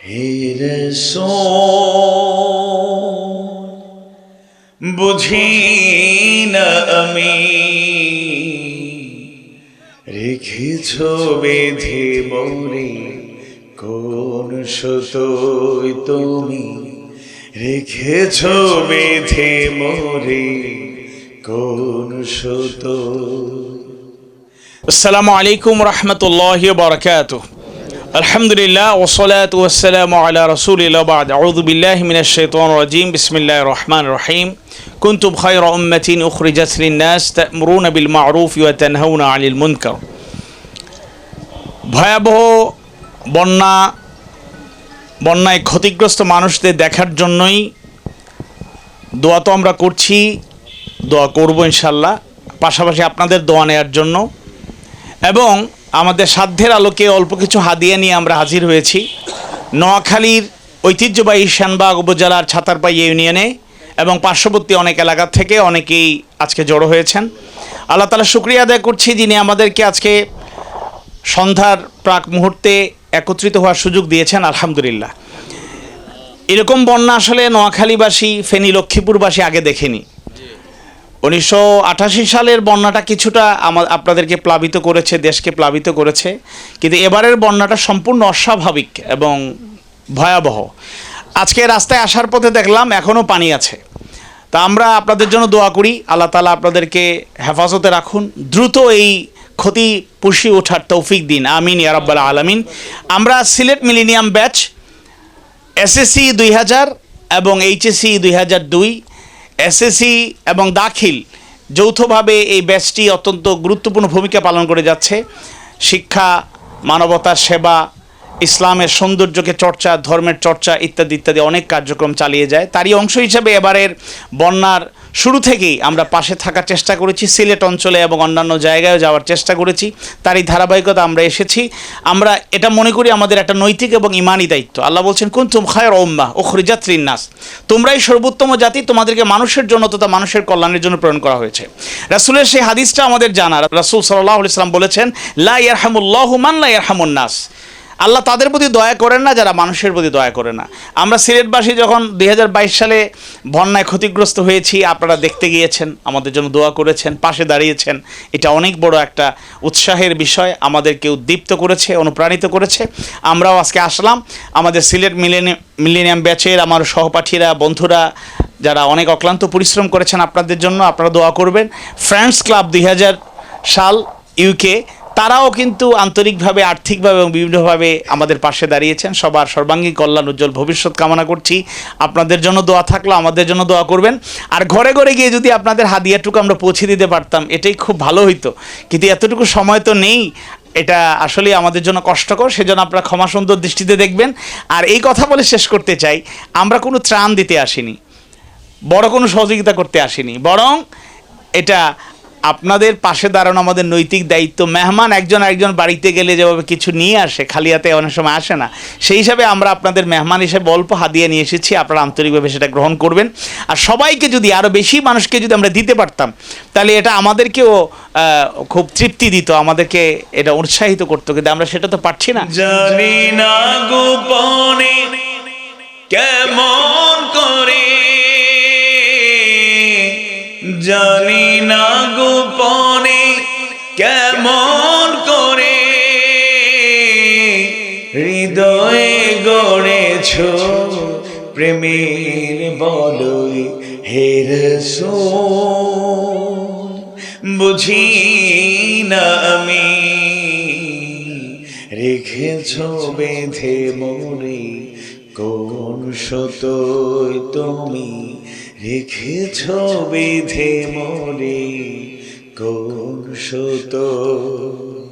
হেরে বুঝি না আমি রেখেছ বেঁধে মরে কোন সুতোয় তুমি রেখেছ বেঁধে মরে কোন সুতো আসসালামু আলাইকুম রহমতুল্লাহ বরকাত আলহামদুলিল্লাহ ওসলাত ওসালাম আলা রসুলিল্লাহ বাদ। আউযু বিল্লাহি মিনাশ শাইতানির রাজিম। বিসমিল্লাহির রহমান রহিম। কুনতুম খায়রা উম্মাতিন উখরিজাত লিন-নাস তা'মুরুনা বিল মা'রুফ ওয়া তানহাউনা 'আনিল মুনকার। ভয়াবহ বন্যা, বন্যায় ক্ষতিগ্রস্ত মানুষদের দেখার জন্যই দোয়া তো আমরা করছি। দোয়া করব ইনশাল্লাহ পাশাপাশি আপনাদের দোয়া নেওয়ার জন্য। এবং আমাদের সাধ্যের আলোকে অল্প কিছু হাদিয়া নিয়ে আমরা হাজির হয়েছি। নোয়াখালীর ঐতিহ্যবাহী শ্যানবাগ উপজেলার ছাতারপাই ইউনিয়নে এবং পার্শ্ববর্তী অনেক এলাকা থেকে অনেকেই আজকে জড়ো হয়েছেন। আল্লাহ তালা শুক্রিয়া আদায় করছি যিনি আমাদেরকে আজকে সন্ধ্যার প্রাক মুহূর্তে একত্রিত হওয়ার সুযোগ দিয়েছেন, আলহামদুলিল্লাহ। এরকম বন্যা আসলে নোয়াখালীবাসী, ফেনী, লক্ষ্মীপুরবাসী আগে দেখেনি। উনিশশো আঠাশি সালের বন্যাটা কিছুটা আমা আপনাদেরকে প্লাবিত করেছে, দেশকে প্লাবিত করেছে। কিন্তু এবারের বন্যাটা সম্পূর্ণ অস্বাভাবিক এবং ভয়াবহ। আজকে রাস্তায় আসার পথে দেখলাম এখনও পানি আছে। তা আমরা আপনাদের জন্য দোয়া করি, আল্লাহ তালা আপনাদেরকে হেফাজতে রাখুন, দ্রুত এই ক্ষতি পুষিয়ে ওঠার তৌফিক দিন। আমিন ইয়ারাব্বাল আলামিন। আমরা সিলেট মিলিনিয়াম ব্যাচ, এসএসসি দুই হাজার এবং এইচএসসি দুই হাজার দুই এসএসসি এবং দাখিল যৌথভাবে এই ব্যাচটি অত্যন্ত গুরুত্বপূর্ণ ভূমিকা পালন করে যাচ্ছে। শিক্ষা, মানবতার সেবা, ইসলামের সৌন্দর্যকে চর্চা, ধর্মের চর্চা ইত্যাদি ইত্যাদি অনেক কার্যক্রম চালিয়ে যায়। তারই অংশ হিসেবে এবারের বন্যার শুরু থেকেই আমরা পাশে থাকার চেষ্টা করেছি, সিলেট অঞ্চলে এবং অন্যান্য জায়গায় যাওয়ার চেষ্টা করেছি। তারই ধারাবাহিকতা আমরা এসেছি। আমরা এটা মনে করি আমাদের একটা নৈতিক এবং ইমানি দায়িত্ব। আল্লাহ বলছেন কোন তুম খায়ের ওম্মা ও খরিজাত্রিন নাস তোমরাই সর্বোত্তম জাতি, তোমাদেরকে মানুষের জন্য তথা মানুষের কল্যাণের জন্য প্রেরণ করা হয়েছে। রাসুলের সেই হাদিসটা আমাদের জানা। রাসুল সাল্লাহ ইসলাম বলেছেন, লা ইয়ারহামুল্লাহ মান লা ইয়ারহামুন নাস আল্লাহ তাদের প্রতি দয়া করেন না, যারা মানুষের প্রতি দয়া করে না। আমরা সিলেটবাসী যখন দুই হাজার বাইশ সালে বন্যায় ক্ষতিগ্রস্ত হয়েছি, আপনারা দেখতে গিয়েছেন, আমাদের জন্য দোয়া করেছেন, পাশে দাঁড়িয়েছেন। এটা অনেক বড় একটা উৎসাহের বিষয়, আমাদেরকে উদ্দীপ্ত করেছে, অনুপ্রাণিত করেছে। আমরাও আজকে আসলাম, আমাদের সিলেট মিলেনি মিলেনিয়াম ব্যাচের আমার সহপাঠীরা, বন্ধুরা, যারা অনেক অক্লান্ত পরিশ্রম করেছেন আপনাদের জন্য, আপনারা দোয়া করবেন। ফ্রেন্ডস ক্লাব দুই হাজার সাল ইউকে তারাও কিন্তু আন্তরিকভাবে, আর্থিকভাবে এবং বিভিন্নভাবে আমাদের পাশে দাঁড়িয়েছেন। সবার সর্বাঙ্গীন কল্যাণ, উজ্জ্বল ভবিষ্যৎ কামনা করছি। আপনাদের জন্য দোয়া থাকল, আমাদের জন্য দোয়া করবেন। আর ঘরে ঘরে গিয়ে যদি আপনাদের হাদিয়াটুকু আমরা পৌঁছে দিতে পারতাম, এটাই খুব ভালো হইতো। কিন্তু এতটুকু সময় তো নেই। এটা আসলে আমাদের জন্য কষ্টকর, সেজন্য আপনারা ক্ষমা সুন্দর দৃষ্টিতে দেখবেন। আর এই কথা বলে শেষ করতে চাই, আমরা কোনো ত্রাণ দিতে আসিনি। বড় কোনো সহযোগিতা করতে আসিনি। বরং এটা আপনাদের পাশে দাঁড়ানো আমাদের নৈতিক দায়িত্ব। মেহমান একজন একজন বাড়িতে গেলে যেভাবে কিছু নিয়ে আসে খালি হাতে অনেক সময় আসে না। সেই হিসাবে আমরা আপনাদের মেহমান হিসেবে অল্প হাদিয়া নিয়ে এসেছি, আপনারা আন্তরিকভাবে সেটা গ্রহণ করবেন। আর সবাইকে যদি আরও বেশি মানুষকে যদি আমরা দিতে পারতাম, তাহলে এটা আমাদেরকেও খুব তৃপ্তি দিত, আমাদেরকে এটা উৎসাহিত করতো। কিন্তু আমরা সেটা তো পারছি না। জানি না গোপনে জানি না গোপনে কেমন করে হৃদয়ে গড়েছ প্রেমের বলই হের বুঝি না আমি রেখেছ বেঁধে মনে কোন সতই তুমি রেখেছ বেঁধে মরে কোন সত